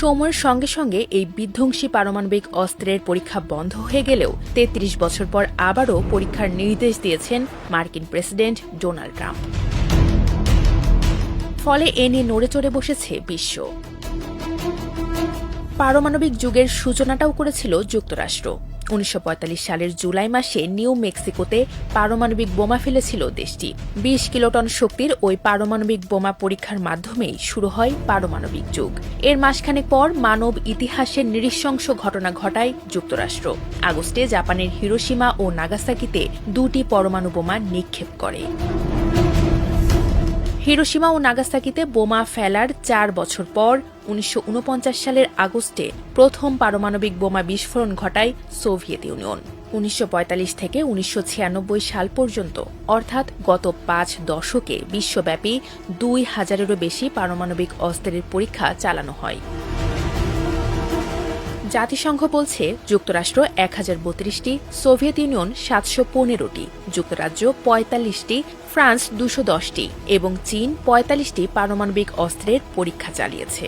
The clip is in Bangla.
সময়ের সঙ্গে সঙ্গে এই বিধ্বংসী পারমাণবিক অস্ত্রের পরীক্ষা বন্ধ হয়ে গেলেও তেত্রিশ বছর পর আবারও পরীক্ষার নির্দেশ দিয়েছেন মার্কিন প্রেসিডেন্ট ডোনাল্ড ট্রাম্প। ফলে এ নিয়ে নড়ে চড়ে বসেছে বিশ্ব। পারমাণবিক যুগের সূচনাটাও করেছিল যুক্তরাষ্ট্র। উনিশশো পঁয়তাল্লিশ সালের জুলাই মাসে নিউ মেক্সিকোতে পারমাণবিক বোমা ফেলেছিল দেশটি। বিশ কিলোটন শক্তির ওই পারমাণবিক বোমা পরীক্ষার মাধ্যমেই শুরু হয় পারমাণবিক যুগ। এর মাসখানেক পর মানব ইতিহাসের নৃশংস ঘটনা ঘটায় যুক্তরাষ্ট্র। আগস্টে জাপানের হিরোসীমা ও নাগাসাকিতে দুটি পরমাণু বোমা নিক্ষেপ করে। হিরোসীমা ও নাগাসাকিতে বোমা ফেলার চার বছর পর উনিশশো ঊনপঞ্চাশ সালের আগস্টে প্রথম পারমাণবিক বোমা বিস্ফোরণ ঘটায় সোভিয়েত ইউনিয়ন। উনিশশো পঁয়তাল্লিশ থেকে উনিশশো ছিয়ানব্বই সাল পর্যন্ত, অর্থাৎ গত পাঁচ দশকে বিশ্বব্যাপী দুই হাজারেরও বেশি পারমাণবিক অস্ত্রের পরীক্ষা চালানো হয়। জাতিসংঘ বলছে যুক্তরাষ্ট্র এক হাজার বত্রিশটি, সোভিয়েত ইউনিয়ন সাতশো পনেরোটি, যুক্তরাজ্য পঁয়তাল্লিশটি, ফ্রান্স দুশো দশটি এবং চীন পঁয়তাল্লিশটি পারমাণবিক অস্ত্রের পরীক্ষা চালিয়েছে।